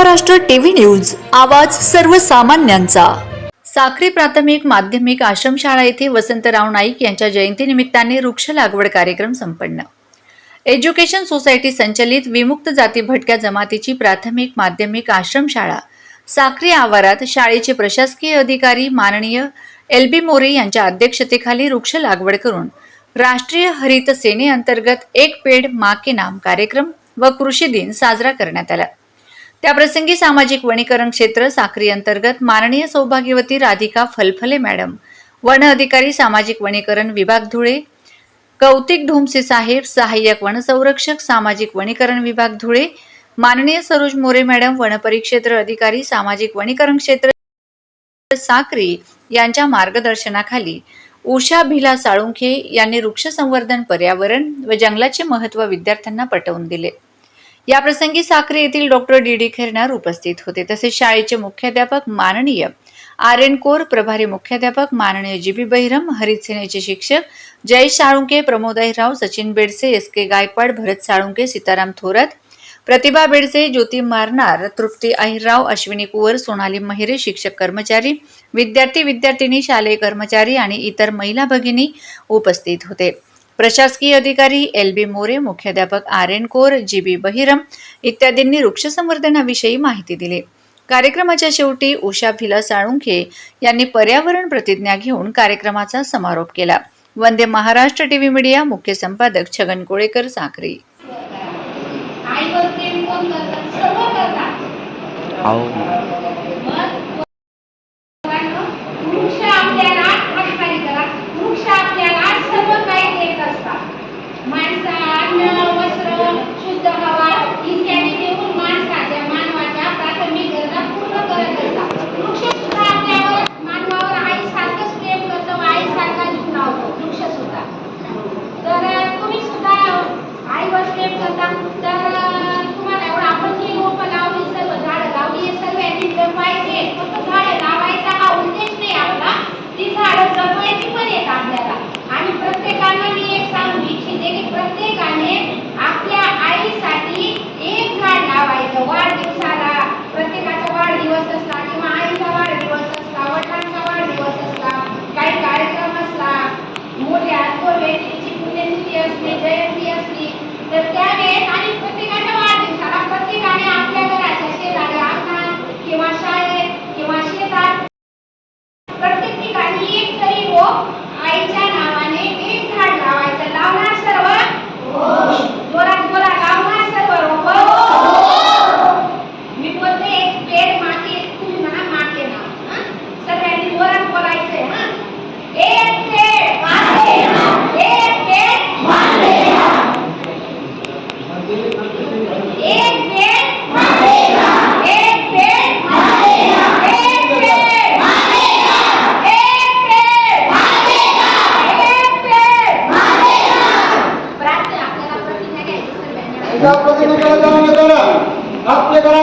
Maharashtra TV news आवाज सर्वसामान्यांचा. साखरी प्राथमिक माध्यमिक आश्रमशाळा येथे वसंतराव नाईक यांच्या जयंतीनिमित्ताने वृक्ष लागवड कार्यक्रम संपन्न. एज्युकेशन सोसायटी संचलित विमुक्त जाती भटक्या जमातीची प्राथमिक माध्यमिक आश्रमशाळा साखरी आवारात शाळेचे प्रशासकीय अधिकारी माननीय एल बी मोरे यांच्या अध्यक्षतेखाली वृक्ष लागवड करून राष्ट्रीय हरित सेनेअंतर्गत एक पेड मा के नाम कार्यक्रम व कृषी दिन साजरा करण्यात आला. त्याप्रसंगी सामाजिक वनीकरण क्षेत्र साक्री अंतर्गत माननीय सौभाग्यवती राधिका फलफले मॅडम वन अधिकारी सामाजिक वनीकरण विभाग धुळे कौतिक ढोमसे साहेब सहाय्यक वनसंरक्षक सामाजिक वनीकरण विभाग धुळे माननीय सरोज मोरे मॅडम वनपरिक्षेत्र अधिकारी सामाजिक वनीकरण क्षेत्र साक्री यांच्या मार्गदर्शनाखाली उषा भिला साळुंखे यांनी वृक्ष संवर्धन पर्यावरण व जंगलाचे महत्त्व विद्यार्थ्यांना पटवून दिले. याप्रसंगी साखरे येथील डॉक्टर डी डी खेरणार उपस्थित होते. तसेच शाळेचे मुख्याध्यापक माननीय आर एन कोर प्रभारी मुख्याध्यापक माननीय जी बी बहिरम हरित सेनेचे शिक्षक जय साळुंके प्रमोद अहिराव सचिन बेडसे एस के गायकवाड भरत साळुंके सीताराम थोरात प्रतिभा बेडसे ज्योती मारणार तृप्ती अहिरराव अश्विनी कुवर सोनाली महिरे शिक्षक कर्मचारी विद्यार्थी विद्यार्थिनी शालेय कर्मचारी आणि इतर महिला भगिनी उपस्थित होते. प्रशासकीय अधिकारी एल बी मोरे मुख्याध्यापक R N Kor G B Bahiram इत्यादींनी वृक्ष संवर्धनाविषयी माहिती दिली. कार्यक्रमाच्या शेवटी उषा भिला साळुंखे यांनी पर्यावरण प्रतिज्ञा घेऊन कार्यक्रमाचा समारोप केला. वंदे महाराष्ट्र टीव्ही मीडिया मुख्य संपादक छगन कोळेकर साखरी आईवर एकदा प्रतिज्ञा करा जरा करा आपले करा